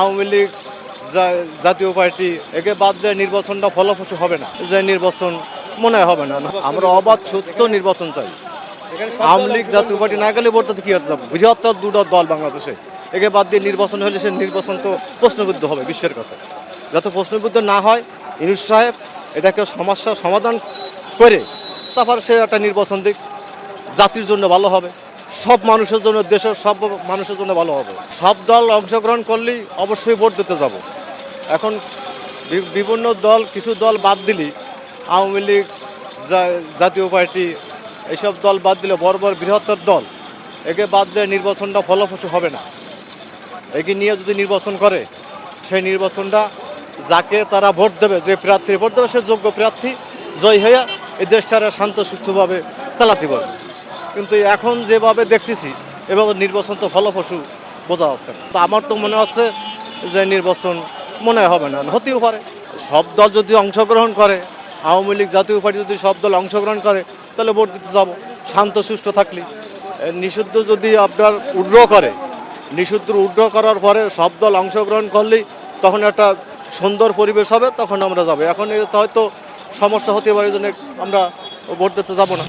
আওয়ামী লীগ জাতীয় পার্টি, একে বাদ দিয়ে নির্বাচনটা ফলপ্রসূ হবে না। যে নির্বাচন মনে হবে না। আমরা অবাধ, সত্য নির্বাচন চাই। আওয়ামী লীগ জাতীয় পার্টি না গেলে বলতে কি হতে বৃহত্তর দুটো দল বাংলাদেশে। একে বাদ দিয়ে নির্বাচন হলে সে নির্বাচন তো প্রশ্নবিদ্ধ হবে বিশ্বের কাছে। যাতে প্রশ্নবিদ্ধ না হয়, ইনুস সাহেব এটাকে সমস্যার সমাধান করে তারপর সে একটা নির্বাচন দিক। জাতির জন্য ভালো হবে। সব মানুষের জন্য, দেশের সব মানুষের জন্য ভালো হবে। সব দল অংশগ্রহণ করলেই অবশ্যই ভোট দিতে যাব। এখন বিভিন্ন দল, কিছু দল বাদ দিলি, আওয়ামী লীগ জাতীয় পার্টি, এইসব দল বাদ দিলে বড় বড় বৃহত্তর দল, একে বাদ দিয়ে নির্বাচনটা ফলপ্রসূ হবে না। একে নিয়ে যদি নির্বাচন করে, সেই নির্বাচনটা যাকে তারা ভোট দেবে, যে প্রার্থী ভোট দেবে, সে যোগ্য প্রার্থী জয় হয়ে এই দেশটারে শান্ত সুষ্ঠুভাবে চালাতে পারবে। কিন্তু এখন যেভাবে দেখতেছি, এভাবে নির্বাচন তো ফলপ্রসূ বোঝা যাচ্ছে। তো আমার তো মনে হচ্ছে যে নির্বাচন মনে হবে না, হতেও পারে। সব দল যদি অংশগ্রহণ করে, আওয়ামী লীগ জাতীয় পার্টি যদি সব দল অংশগ্রহণ করে, তাহলে ভোট দিতে যাব। শান্ত, সুষ্ঠু থাকলে। নিষিদ্ধ যদি আপনার উড্র করে, নিষিদ্ধ উড্র করার পরে সব দল অংশগ্রহণ করলেই তখন একটা সুন্দর পরিবেশ হবে, তখন আমরা যাব। এখন হয়তো সমস্যা হতে পারে জন্য আমরা ভোট দিতে যাব না।